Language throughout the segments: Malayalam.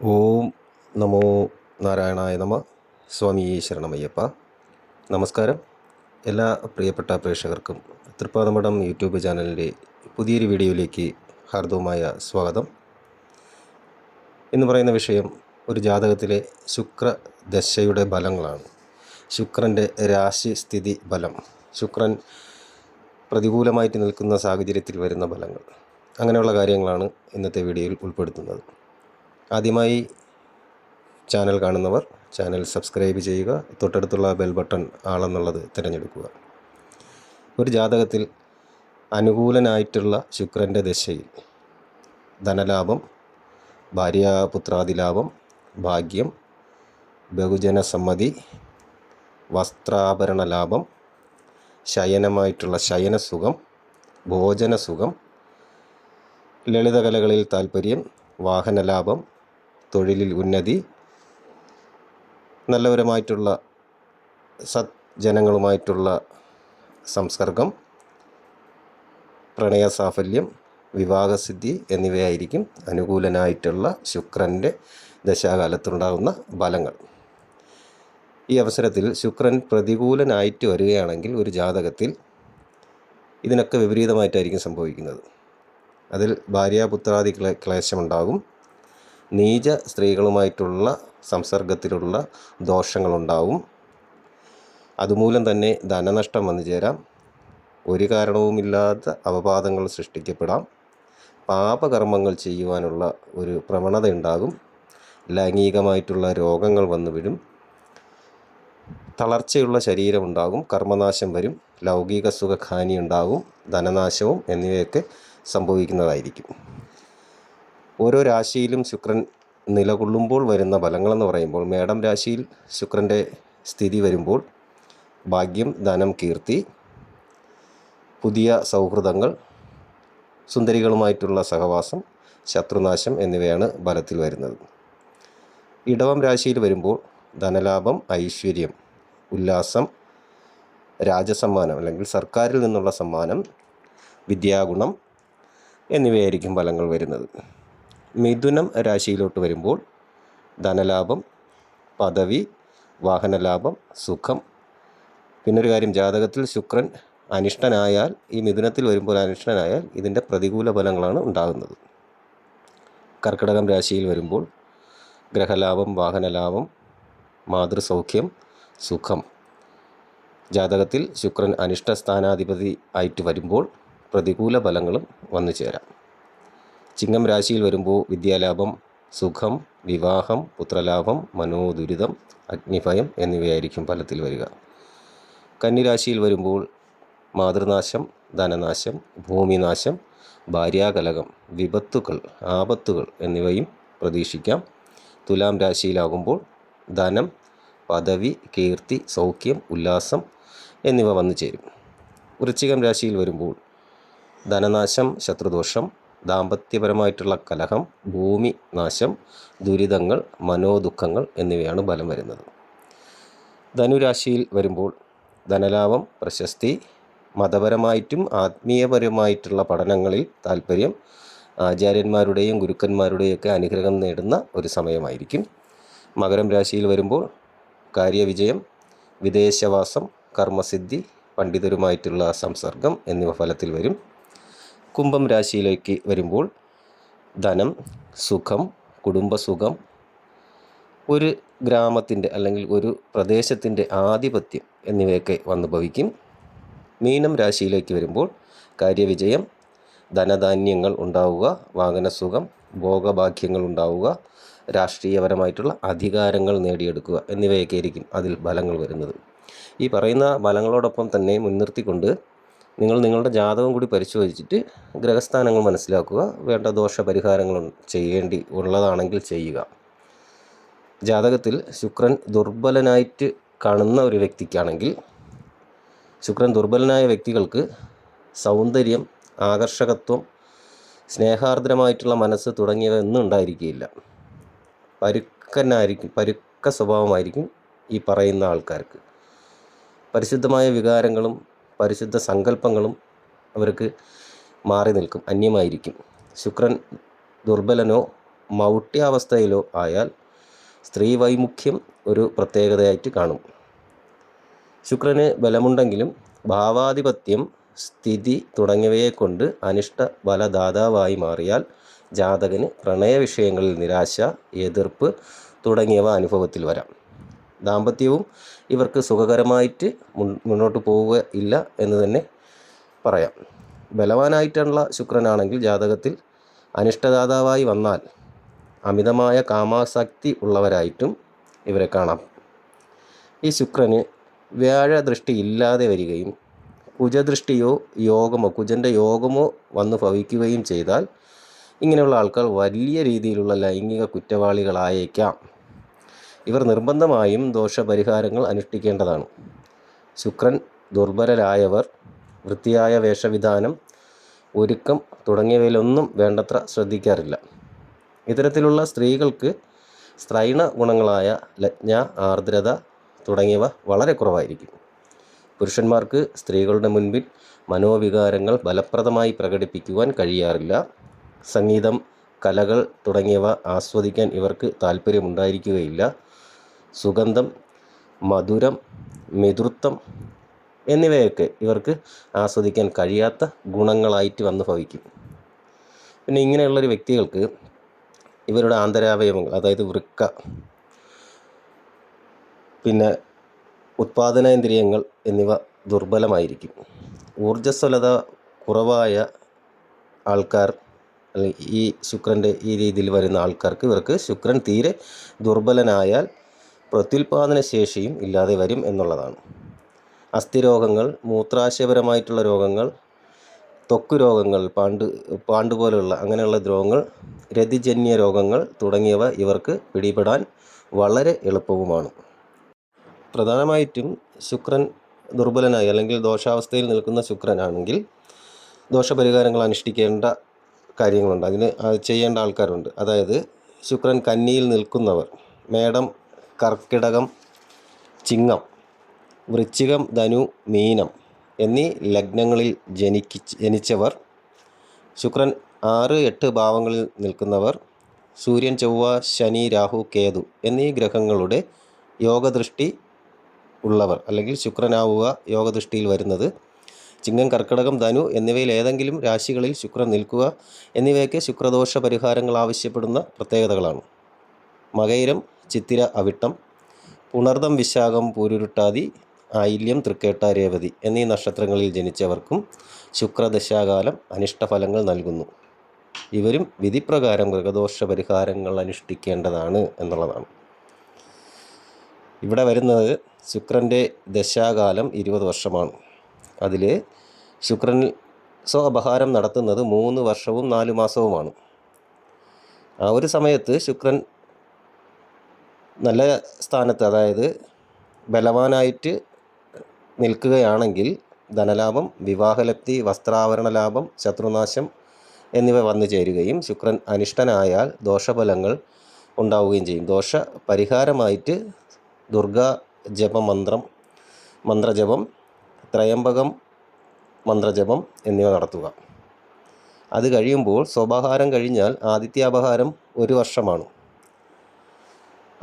ഓം നമോ നാരായണായ നമ. സ്വാമി ശരണമയ്യപ്പ. നമസ്കാരം. എല്ലാ പ്രിയപ്പെട്ട പ്രേക്ഷകർക്കും തൃപ്പാദമഠം യൂട്യൂബ് ചാനലിന്റെ പുതിയൊരു വീഡിയോയിലേക്ക് ഹാർദവുമായ സ്വാഗതം. എന്ന് പറയുന്ന വിഷയം ഒരു ജാതകത്തിലെ ശുക്ര ദശയുടെ ഫലങ്ങളാണ്. ശുക്രന്റെ രാശി സ്ഥിതി ഫലം. ശുക്രൻ പ്രതികൂലമായിട്ട് നിൽക്കുന്ന സാഹചര്യത്തിൽ വരുന്ന ബലങ്ങൾ അങ്ങനെയുള്ള കാര്യങ്ങളാണ് ഇന്നത്തെ വീഡിയോയിൽ ഉൾപ്പെടുത്തുന്നത്. ആദ്യമായി ചാനൽ കാണുന്നവർ ചാനൽ സബ്സ്ക്രൈബ് ചെയ്യുക തൊട്ടടുത്തുള്ള ബെൽ ബട്ടൺ ആളെന്നുള്ളത് തിരഞ്ഞെടുക്കുക. ഒരു ജാതകത്തിൽ അനുകൂലനായിട്ടുള്ള ശുക്രന്റെ ദശയിൽ ധനലാഭം ഭാര്യാപുത്രാദിലാഭം ഭാഗ്യം ബഹുജനസമ്മതി വസ്ത്രാഭരണ ലാഭം ശയനമായിട്ടുള്ള ശയനസുഖം ഭോജനസുഖം ലളിതകലകളിൽ താൽപ്പര്യം വാഹനലാഭം തൊഴിലിൽ ഉന്നതി നല്ലവരുമായിട്ടുള്ള സജ്ജനങ്ങളുമായിട്ടുള്ള സംസർഗം പ്രണയസാഫല്യം വിവാഹസിദ്ധി എന്നിവയായിരിക്കും അനുകൂലനായിട്ടുള്ള ശുക്രന്റെ ദശാകാലത്തുണ്ടാകുന്ന ഫലങ്ങൾ. ഈ അവസരത്തിൽ ശുക്രൻ പ്രതികൂലനായിട്ട് വരികയാണെങ്കിൽ ഒരു ജാതകത്തിൽ ഇതിനൊക്കെ വിപരീതമായിട്ടായിരിക്കും സംഭവിക്കുന്നത്. അതിൽ ഭാര്യാപുത്രാദി ക്ലേ ക്ലേശമുണ്ടാകും. നീച സ്ത്രീകളുമായിട്ടുള്ള സംസർഗത്തിലുള്ള ദോഷങ്ങളുണ്ടാവും. അതുമൂലം തന്നെ ധനനഷ്ടം വന്നു ചേരാം. ഒരു കാരണവുമില്ലാത്ത അപവാദങ്ങൾ സൃഷ്ടിക്കപ്പെടാം. പാപകർമ്മങ്ങൾ ചെയ്യുവാനുള്ള ഒരു പ്രവണത ഉണ്ടാകും ലൈംഗികമായിട്ടുള്ള രോഗങ്ങൾ വന്നു വിടും തളർച്ചയുള്ള ശരീരമുണ്ടാകും കർമ്മനാശം വരും. ലൗകിക സുഖഹാനി ഉണ്ടാകും ധനനാശവും എന്നിവയൊക്കെ സംഭവിക്കുന്നതായിരിക്കും. ഓരോ രാശിയിലും ശുക്രൻ നിലകൊള്ളുമ്പോൾ വരുന്ന ഫലങ്ങളെന്ന് പറയുമ്പോൾ മേടം രാശിയിൽ ശുക്രന്റെ സ്ഥിതി വരുമ്പോൾ ഭാഗ്യം ധനം കീർത്തി പുതിയ സൗഹൃദങ്ങൾ സുന്ദരികളുമായിട്ടുള്ള സഹവാസം ശത്രുനാശം എന്നിവയാണ് ഫലത്തിൽ വരുന്നത്. ഇടവം രാശിയിൽ വരുമ്പോൾ ധനലാഭം ഐശ്വര്യം ഉല്ലാസം രാജസമ്മാനം അല്ലെങ്കിൽ സർക്കാരിൽ നിന്നുള്ള സമ്മാനം വിദ്യാഗുണം എന്നിവയായിരിക്കും ഫലങ്ങൾ വരുന്നത്. മിഥുനം രാശിയിലോട്ട് വരുമ്പോൾ ധനലാഭം പദവി വാഹനലാഭം സുഖം. പിന്നൊരു കാര്യം ജാതകത്തിൽ ശുക്രൻ അനിഷ്ടനായാൽ ഈ മിഥുനത്തിൽ വരുമ്പോൾ അനിഷ്ടനായാൽ ഇതിന്റെ പ്രതികൂല ഫലങ്ങളാണ് ഉണ്ടാകുന്നത്. കർക്കിടകം രാശിയിൽ വരുമ്പോൾ ഗ്രഹലാഭം വാഹനലാഭം മാതൃസൗഖ്യം സുഖം. ജാതകത്തിൽ ശുക്രൻ അനിഷ്ട സ്ഥാനാധിപതി ആയിട്ട് വരുമ്പോൾ പ്രതികൂല ഫലങ്ങളും വന്നു ചേരാം. ചിങ്ങം രാശിയിൽ വരുമ്പോൾ വിദ്യാലാഭം സുഖം വിവാഹം പുത്രലാഭം മനോദുരിതം അഗ്നിഭയം എന്നിവയായിരിക്കും ഫലത്തിൽ വരിക. കന്നിരാശിയിൽ വരുമ്പോൾ മാതൃനാശം ധനനാശം ഭൂമിനാശം ഭാര്യാകലകം വിപത്തുകൾ ആപത്തുകൾ എന്നിവയും പ്രതീക്ഷിക്കാം. തുലാം രാശിയിലാകുമ്പോൾ ധനം പദവി കീർത്തി സൗഖ്യം ഉല്ലാസം എന്നിവ വന്നു ചേരും വൃശ്ചികം രാശിയിൽ വരുമ്പോൾ ധനനാശം ശത്രുദോഷം ദാമ്പത്യപരമായിട്ടുള്ള കലഹം ഭൂമി നാശം ദുരിതങ്ങൾ മനോദുഃഖങ്ങൾ എന്നിവയാണ് ഫലം വരുന്നത്. ധനുരാശിയിൽ വരുമ്പോൾ ധനലാഭം പ്രശസ്തി മതപരമായിട്ടും ആത്മീയപരമായിട്ടുള്ള പഠനങ്ങളിൽ താല്പര്യം ആചാര്യന്മാരുടെയും ഗുരുക്കന്മാരുടെയും ഒക്കെ അനുഗ്രഹം നേടുന്ന ഒരു സമയമായിരിക്കും. മകരം രാശിയിൽ വരുമ്പോൾ കാര്യവിജയം വിദേശവാസം കർമ്മസിദ്ധി പണ്ഡിതരുമായിട്ടുള്ള സംസർഗം എന്നിവ ഫലത്തിൽ വരും. കുംഭം രാശിയിലേക്ക് വരുമ്പോൾ ധനം സുഖം കുടുംബസുഖം ഒരു ഗ്രാമത്തിന്റെ അല്ലെങ്കിൽ ഒരു പ്രദേശത്തിന്റെ ആധിപത്യം എന്നിവയൊക്കെ വന്നു ഭവിക്കും. മീനം രാശിയിലേക്ക് വരുമ്പോൾ കാര്യവിജയം ധനധാന്യങ്ങൾ ഉണ്ടാവുക വാഹനസുഖം ഭോഗഭാഗ്യങ്ങൾ ഉണ്ടാവുക രാഷ്ട്രീയപരമായിട്ടുള്ള അധികാരങ്ങൾ നേടിയെടുക്കുക എന്നിവയൊക്കെ ആയിരിക്കും അതിൽ ഫലങ്ങൾ വരുന്നത്. ഈ പറയുന്ന ഫലങ്ങളോടൊപ്പം തന്നെ മുൻനിർത്തിക്കൊണ്ട് നിങ്ങൾ നിങ്ങളുടെ ജാതകം കൂടി പരിശോധിച്ചിട്ട് ഗ്രഹസ്ഥാനങ്ങൾ മനസ്സിലാക്കുക. വേണ്ട ദോഷ പരിഹാരങ്ങൾ ചെയ്യേണ്ടി ഉള്ളതാണെങ്കിൽ ചെയ്യുക. ജാതകത്തിൽ ശുക്രൻ ദുർബലനായിട്ട് കാണുന്ന ഒരു വ്യക്തിക്കാണെങ്കിൽ ശുക്രൻ ദുർബലനായ വ്യക്തികൾക്ക് സൗന്ദര്യം ആകർഷകത്വം സ്നേഹാർദ്രമായിട്ടുള്ള മനസ്സ് തുടങ്ങിയവ ഒന്നും ഉണ്ടായിരിക്കുകയില്ല പരുക്കനായിരിക്കും പരുക്ക സ്വഭാവമായിരിക്കും ഈ പറയുന്ന ആൾക്കാർക്ക്. പരിശുദ്ധമായ വികാരങ്ങളും പരിശുദ്ധ സങ്കല്പങ്ങളും അവർക്ക് മാറി നിൽക്കും അന്യമായിരിക്കും. ശുക്രൻ ദുർബലനോ മൗഢ്യാവസ്ഥയിലോ ആയാൽ സ്ത്രീ വൈമുഖ്യം ഒരു പ്രത്യേകതയായിട്ട് കാണും. ശുക്രന് ബലമുണ്ടെങ്കിലും ഭാവാധിപത്യം സ്ഥിതി തുടങ്ങിയവയെ കൊണ്ട് അനിഷ്ട ബലദാതാവായി മാറിയാൽ ജാതകന് പ്രണയ വിഷയങ്ങളിൽ നിരാശ എതിർപ്പ് തുടങ്ങിയവ അനുഭവത്തിൽ വരാം. ദാമ്പത്യവും ഇവർക്ക് സുഖകരമായിട്ട് മുന്നോട്ട് പോവുക ഇല്ല എന്ന് തന്നെ പറയാം. ബലവാനായിട്ടുള്ള ശുക്രനാണെങ്കിൽ ജാതകത്തിൽ അനിഷ്ടദാതാവായി വന്നാൽ അമിതമായ കാമാസക്തി ഉള്ളവരായിട്ടും ഇവരെ കാണാം. ഈ ശുക്രന് വ്യാഴദൃഷ്ടി ഇല്ലാതെ വരികയും കുജദൃഷ്ടിയോ യോഗമോ കുജന്റെ യോഗമോ വന്ന് ഭവിക്കുകയും ചെയ്താൽ ഇങ്ങനെയുള്ള ആൾക്കാർ വലിയ രീതിയിലുള്ള ലൈംഗിക കുറ്റവാളികളായേക്കാം. ഇവർ നിർബന്ധമായും ദോഷപരിഹാരങ്ങൾ അനുഷ്ഠിക്കേണ്ടതാണ്. ശുക്രൻ ദുർബലരായവർ വൃത്തിയായ വേഷവിധാനം ഒരുക്കം തുടങ്ങിയവയിലൊന്നും വേണ്ടത്ര ശ്രദ്ധിക്കാറില്ല. ഇത്തരത്തിലുള്ള സ്ത്രീകൾക്ക് സ്ത്രൈണ ഗുണങ്ങളായ ലജ്ഞ ആർദ്രത തുടങ്ങിയവ വളരെ കുറവായിരിക്കും. പുരുഷന്മാർക്ക് സ്ത്രീകളുടെ മുൻപിൽ മനോവികാരങ്ങൾ ഫലപ്രദമായി പ്രകടിപ്പിക്കുവാൻ കഴിയാറില്ല. സംഗീതം കലകൾ തുടങ്ങിയവ ആസ്വദിക്കാൻ ഇവർക്ക് താല്പര്യമുണ്ടായിരിക്കുകയില്ല സുഗന്ധം മധുരം മിതൃത്വം എന്നിവയൊക്കെ ഇവർക്ക് ആസ്വദിക്കാൻ കഴിയാത്ത ഗുണങ്ങളായിട്ട് വന്ന് ഭവിക്കും. പിന്നെ ഇങ്ങനെയുള്ളൊരു വ്യക്തികൾക്ക് ഇവരുടെ ആന്തരാവയവങ്ങൾ അതായത് വൃക്ക പിന്നെ ഉത്പാദനേന്ദ്രിയങ്ങൾ എന്നിവ ദുർബലമായിരിക്കും. ഊർജസ്വലത കുറവായ ആൾക്കാർ അല്ലെങ്കിൽ ഈ ശുക്രന്റെ ഈ രീതിയിൽ വരുന്ന ആൾക്കാർക്ക് ഇവർക്ക് ശുക്രൻ തീരെ ദുർബലനായാൽ പ്രത്യുൽപാദന ശേഷിയും ഇല്ലാതെ വരും എന്നുള്ളതാണ്. അസ്ഥിരോഗങ്ങൾ മൂത്രാശയപരമായിട്ടുള്ള രോഗങ്ങൾ ത്വക്ക് രോഗങ്ങൾ പാണ്ട് പാണ്ട് അങ്ങനെയുള്ള രോഗങ്ങൾ രതിജന്യ രോഗങ്ങൾ തുടങ്ങിയവ ഇവർക്ക് പിടിപെടാൻ വളരെ എളുപ്പവുമാണ്. പ്രധാനമായിട്ടും ശുക്രൻ ദുർബലനായി അല്ലെങ്കിൽ ദോഷാവസ്ഥയിൽ നിൽക്കുന്ന ശുക്രനാണെങ്കിൽ ദോഷപരിഹാരങ്ങൾ അനുഷ്ഠിക്കേണ്ട കാര്യങ്ങളുണ്ട്. അതിന് അത് ചെയ്യേണ്ട ആൾക്കാരുണ്ട്. അതായത് ശുക്രൻ കന്നിയിൽ നിൽക്കുന്നവർ മേടം കർക്കിടകം ചിങ്ങം വൃശ്ചികം ധനു മീനം എന്നീ ലഗ്നങ്ങളിൽ ജനിക്കി ജനിച്ചവർ ശുക്രൻ ആറ് എട്ട് ഭാവങ്ങളിൽ നിൽക്കുന്നവർ സൂര്യൻ ചൊവ്വ ശനി രാഹു കേതു എന്നീ ഗ്രഹങ്ങളുടെ യോഗദൃഷ്ടി ഉള്ളവർ അല്ലെങ്കിൽ ശുക്രനാവുക യോഗദൃഷ്ടിയിൽ വരുന്നത് ചിങ്ങം കർക്കിടകം ധനു എന്നിവയിൽ ഏതെങ്കിലും രാശികളിൽ ശുക്രൻ നിൽക്കുക എന്നിവയൊക്കെ ശുക്രദോഷ പരിഹാരങ്ങൾ ആവശ്യപ്പെടുന്ന പ്രത്യേകതകളാണ്. മകയിരം ചിത്തിര അവിട്ടം പുണർദം വിശാഖം പൂരുരുട്ടാതി ആയില്യം തൃക്കേട്ട രേവതി എന്നീ നക്ഷത്രങ്ങളിൽ ജനിച്ചവർക്കും ശുക്രദശാകാലം അനിഷ്ടഫലങ്ങൾ നൽകുന്നു. ഇവരും വിധിപ്രകാരം മൃഗദോഷ പരിഹാരങ്ങൾ അനുഷ്ഠിക്കേണ്ടതാണ് എന്നുള്ളതാണ്. ഇവിടെ വരുന്നത് ശുക്രന്റെ ദശാകാലം ഇരുപത് വർഷമാണ്. അതിൽ ശുക്രൻ സ്വഅപഹാരം നടത്തുന്നത് മൂന്ന് വർഷവും നാല് മാസവുമാണ്. ആ ഒരു സമയത്ത് ശുക്രൻ നല്ല സ്ഥാനത്ത് അതായത് ബലവാനായിട്ട് നിൽക്കുകയാണെങ്കിൽ ധനലാഭം വിവാഹലബ്ധി വസ്ത്രാഭരണ ലാഭം ശത്രുനാശം എന്നിവ വന്നു ചേരുകയും ശുക്രൻ അനിഷ്ടനായാൽ ദോഷഫലങ്ങൾ ഉണ്ടാവുകയും ചെയ്യും. ദോഷ പരിഹാരമായിട്ട് ദുർഗാ ജപമന്ത്രം മന്ത്രജപം ത്രയംബകം മന്ത്രജപം എന്നിവ നടത്തുക. അത് കഴിയുമ്പോൾ സ്വഭാഹാരം കഴിഞ്ഞാൽ ആദിത്യാപഹാരം ഒരു വർഷമാണ്.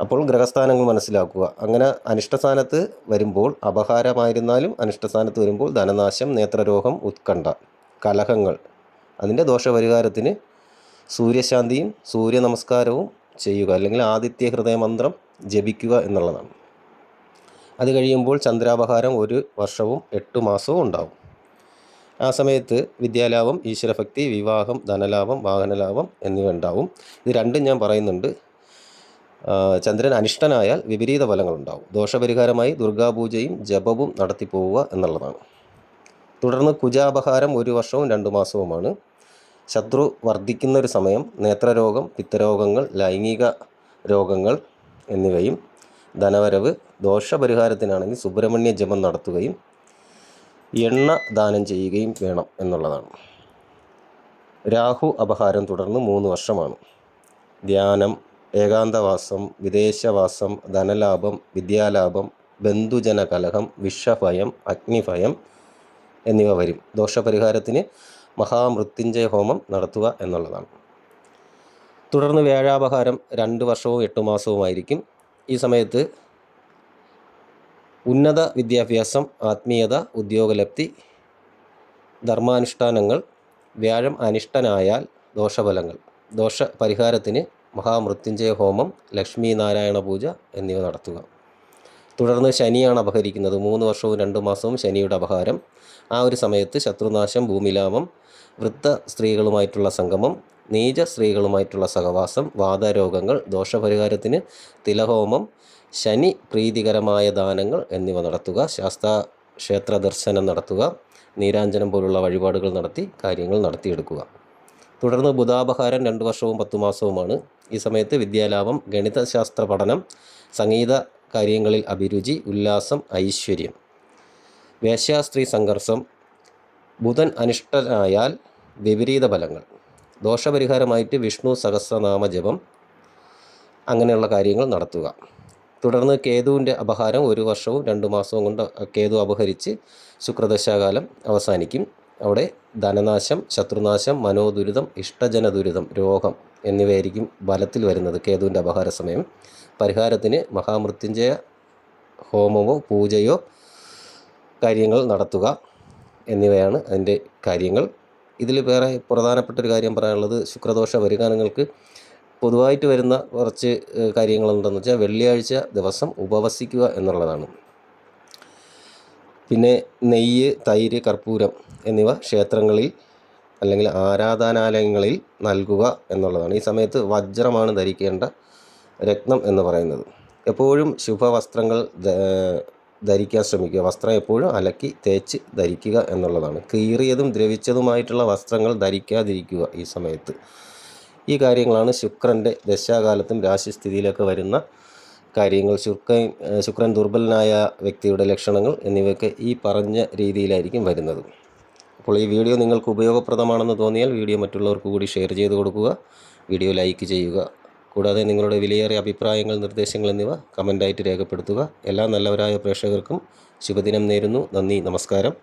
അപ്പോൾ ഗ്രഹസ്ഥാനങ്ങൾ മനസ്സിലാക്കുക. അങ്ങനെ അനിഷ്ടസ്ഥാനത്ത് വരുമ്പോൾ അപഹാരമായിരുന്നാലും അനിഷ്ടസ്ഥാനത്ത് വരുമ്പോൾ ധനനാശം നേത്രരോഗം ഉത്കണ്ഠ കലഹങ്ങൾ. അതിന്റെ ദോഷപരിഹാരത്തിന് സൂര്യശാന്തിയും സൂര്യ നമസ്കാരവും ചെയ്യുക. അല്ലെങ്കിൽ ആദിത്യ ഹൃദയമന്ത്രം ജപിക്കുക എന്നുള്ളതാണ്. അത് കഴിയുമ്പോൾ ചന്ദ്രാപഹാരം ഒരു വർഷവും എട്ട് മാസവും ഉണ്ടാവും. ആ സമയത്ത് വിദ്യാലാഭം ഈശ്വരഭക്തി വിവാഹം ധനലാഭം വാഹനലാഭം എന്നിവ ഉണ്ടാവും. ഇത് രണ്ടും ഞാൻ പറയുന്നുണ്ട്. ചന്ദ്രൻ അനിഷ്ടനായാൽ വിപരീത ഫലങ്ങളുണ്ടാവും. ദോഷപരിഹാരമായി ദുർഗാപൂജയും ജപവും നടത്തിപ്പോവുക എന്നുള്ളതാണ്. തുടർന്ന് കുജാപഹാരം ഒരു വർഷവും രണ്ട് മാസവുമാണ്. ശത്രു വർദ്ധിക്കുന്ന ഒരു സമയം നേത്രരോഗം പിത്തരോഗങ്ങൾ ലൈംഗിക രോഗങ്ങൾ എന്നിവയും ധനവരവ് ദോഷപരിഹാരത്തിനാണെങ്കിൽ സുബ്രഹ്മണ്യ ജപം നടത്തുകയും എണ്ണ ദാനം ചെയ്യുകയും വേണം എന്നുള്ളതാണ്. രാഹു അപഹാരം തുടർന്ന് മൂന്ന് വർഷമാണ്. ധ്യാനം ഏകാന്തവാസം വിദേശവാസം ധനലാഭം വിദ്യാലാഭം ബന്ധുജന കലഹം വിഷഭയം അഗ്നിഭയം എന്നിവ വരും. ദോഷപരിഹാരത്തിന് മഹാമൃത്യുഞ്ജയ ഹോമം നടത്തുക എന്നുള്ളതാണ്. തുടർന്ന് വ്യാഴാപഹാരം രണ്ട് വർഷവും എട്ട് മാസവുമായിരിക്കും. ഈ സമയത്ത് ഉന്നത വിദ്യാഭ്യാസം ആത്മീയത ഉദ്യോഗലബ്ധി ധർമാനുഷ്ഠാനങ്ങൾ വ്യാഴം അനിഷ്ടനായാൽ ദോഷഫലങ്ങൾ ദോഷ പരിഹാരത്തിന് മഹാമൃത്യുഞ്ജയ ഹോമം ലക്ഷ്മി നാരായണ പൂജ എന്നിവ നടത്തുക. തുടർന്ന് ശനിയാണ് അപഹരിക്കുന്നത്. മൂന്ന് വർഷവും രണ്ട് മാസവും ശനിയുടെ അപഹാരം. ആ ഒരു സമയത്ത് ശത്രുനാശം ഭൂമിലാഭം വൃത്ത സ്ത്രീകളുമായിട്ടുള്ള സംഗമം നീച സ്ത്രീകളുമായിട്ടുള്ള സഹവാസം വാദരോഗങ്ങൾ ദോഷപരിഹാരത്തിന് തിലഹോമം ശനി പ്രീതികരമായ ദാനങ്ങൾ എന്നിവ നടത്തുക. ശാസ്ത്ര ക്ഷേത്ര ദർശനം നടത്തുക. നീരാഞ്ജനം പോലുള്ള വഴിപാടുകൾ നടത്തി കാര്യങ്ങൾ നടത്തിയെടുക്കുക. തുടർന്ന് ബുധാപഹാരം രണ്ട് വർഷവും പത്തു മാസവുമാണ്. ഈ സമയത്ത് വിദ്യാലാഭം ഗണിതശാസ്ത്ര പഠനം സംഗീത കാര്യങ്ങളിൽ അഭിരുചി ഉല്ലാസം ഐശ്വര്യം. വേശ്യാസ്ത്രീ സംഘർഷം ബുധൻ അനിഷ്ടനായാൽ വിപരീത ഫലങ്ങൾ. ദോഷപരിഹാരമായിട്ട് വിഷ്ണു സഹസ്രനാമ ജപം അങ്ങനെയുള്ള കാര്യങ്ങൾ നടത്തുക. തുടർന്ന് കേതുവിന്റെ അപഹാരം ഒരു വർഷവും രണ്ട് മാസവും കൊണ്ട് കേതു അപഹരിച്ച് ശുക്രദശാകാലം അവസാനിക്കും. അവിടെ ധനനാശം ശത്രുനാശം മനോദുരിതം ഇഷ്ടജന ദുരിതം രോഗം എന്നിവയായിരിക്കും ബലത്തിൽ വരുന്നത് കേതുവിന്റെ അപഹാര സമയം. പരിഹാരത്തിന് മഹാമൃത്യുഞ്ജയ ഹോമമോ പൂജയോ കാര്യങ്ങൾ നടത്തുക എന്നിവയാണ് അതിന്റെ കാര്യങ്ങൾ. ഇതിൽ വേറെ പ്രധാനപ്പെട്ട ഒരു കാര്യം പറയാനുള്ളത് ശുക്രദോഷ പരിഹാരങ്ങൾക്ക് പൊതുവായിട്ട് വരുന്ന കുറച്ച് കാര്യങ്ങളുണ്ടെന്ന് വെച്ചാൽ വെള്ളിയാഴ്ച ദിവസം ഉപവസിക്കുക എന്നുള്ളതാണ്. പിന്നെ നെയ്യ് തൈര് കർപ്പൂരം എന്നിവ ക്ഷേത്രങ്ങളിൽ അല്ലെങ്കിൽ ആരാധനാലയങ്ങളിൽ നൽകുക എന്നുള്ളതാണ്. ഈ സമയത്ത് വജ്രമാണ് ധരിക്കേണ്ട രത്നം എന്ന് പറയുന്നത്. എപ്പോഴും ശുഭവസ്ത്രങ്ങൾ ധരിക്കാൻ ശ്രമിക്കുക. വസ്ത്രം എപ്പോഴും അലക്കി തേച്ച് ധരിക്കുക എന്നുള്ളതാണ്. കീറിയതും ദ്രവിച്ചതുമായിട്ടുള്ള വസ്ത്രങ്ങൾ ധരിക്കാതിരിക്കുക ഈ സമയത്ത്. ഈ കാര്യങ്ങളാണ് ശുക്രന്റെ ദശാകാലത്തും രാശിസ്ഥിതിയിലൊക്കെ വരുന്ന കാര്യങ്ങൾ. ശുക്രൻ ശുക്രൻ ദുർബലനായ വ്യക്തിയുടെ ലക്ഷണങ്ങൾ എന്നിവയൊക്കെ ഈ പറഞ്ഞ രീതിയിലായിരിക്കും വരുന്നത്. അപ്പോൾ ഈ വീഡിയോ നിങ്ങൾക്ക് ഉപയോഗപ്രദമാണെന്ന് തോന്നിയാൽ വീഡിയോ മറ്റുള്ളവർക്ക് കൂടി ഷെയർ ചെയ്ത് കൊടുക്കുക വീഡിയോ ലൈക്ക് ചെയ്യുക കൂടാതെ നിങ്ങളുടെ വിലയേറിയ അഭിപ്രായങ്ങൾ നിർദ്ദേശങ്ങൾ എന്നിവ കമന്റായിട്ട് രേഖപ്പെടുത്തുക. എല്ലാ നല്ലവരായ പ്രേക്ഷകർക്കും ശുഭദിനം നേരുന്നു. നന്ദി നമസ്കാരം.